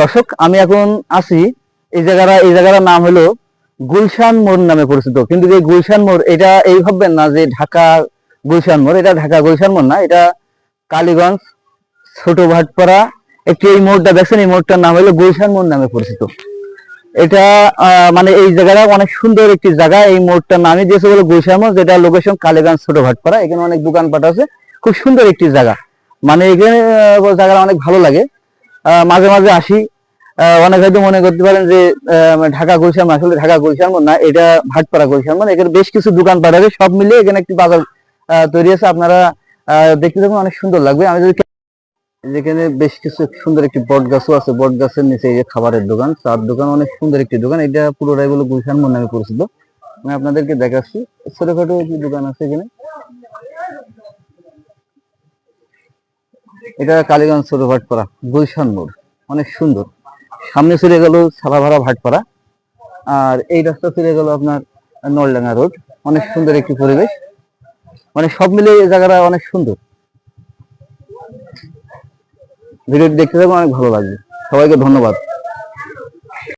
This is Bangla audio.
দর্শক, আমি এখন আছি এই জায়গাটা, এই জায়গাটার নাম হলো গুলশান মোড় নামে পরিচিত। কিন্তু এই গুলশান মোড়, এটা এই ভাববেন না যে ঢাকা গুলশান মোড়, এটা ঢাকা গুলশান মোড় না, এটা কালীগঞ্জ ছোট ভাটপাড়া একটি এই মোড়টা দেখছেন, এই মোড়টার নাম হলো গুলশান মোড় নামে পরিচিত। এটা মানে এই জায়গাটা অনেক সুন্দর একটি জায়গা, এই মোড়টার নামই দিয়েছে বলে গুলশান মোড়, যেটা লোকেশন কালীগঞ্জ ছোট ভাটপাড়া এখানে অনেক দোকানপাট আছে, খুব সুন্দর একটি জায়গা। মানে এখানে জায়গাটা অনেক ভালো লাগে। মাঝে মাঝে আসি। অনেক হয়তো মনে করতে পারেন যে ঢাকা গুলশান আসলে ঢাকা গুলশান না, এটা ভাটপাড়া গুলশান মোড় এখানে বেশ কিছু দোকান দোকানপাট আছে, সব মিলিয়ে এখানে একটি বাজার তৈরি আছে। আপনারা দেখতে দেখুন অনেক সুন্দর লাগবে। আমি যদি যেখানে বেশ কিছু সুন্দর একটি বট গাছও আছে, বট গাছের নিচে এই যে খাবারের দোকান, চার দোকান, অনেক সুন্দর একটি দোকান। এটা পুরোটাই বলে গুলশান মোড় নামে পরিচিত। আমি আপনাদেরকে দেখাচ্ছি। ছোটখাটো একটি দোকান আছে এখানে। এটা কালীগঞ্জ ছোট ভাটপাড়া, গুলশান মোড়। অনেক সুন্দর। সামনে চলে গেল সালাভাড়া ভাটপাড়া। আর এই রাস্তা চলে গেল আপনার নলডাঙ্গা রোড। অনেক সুন্দর একটি পরিবেশ। মানে সব মিলে এই জায়গাটা অনেক সুন্দর। ভিডিওটি দেখতে থাকুন, অনেক ভালো লাগবে। সবাইকে ধন্যবাদ।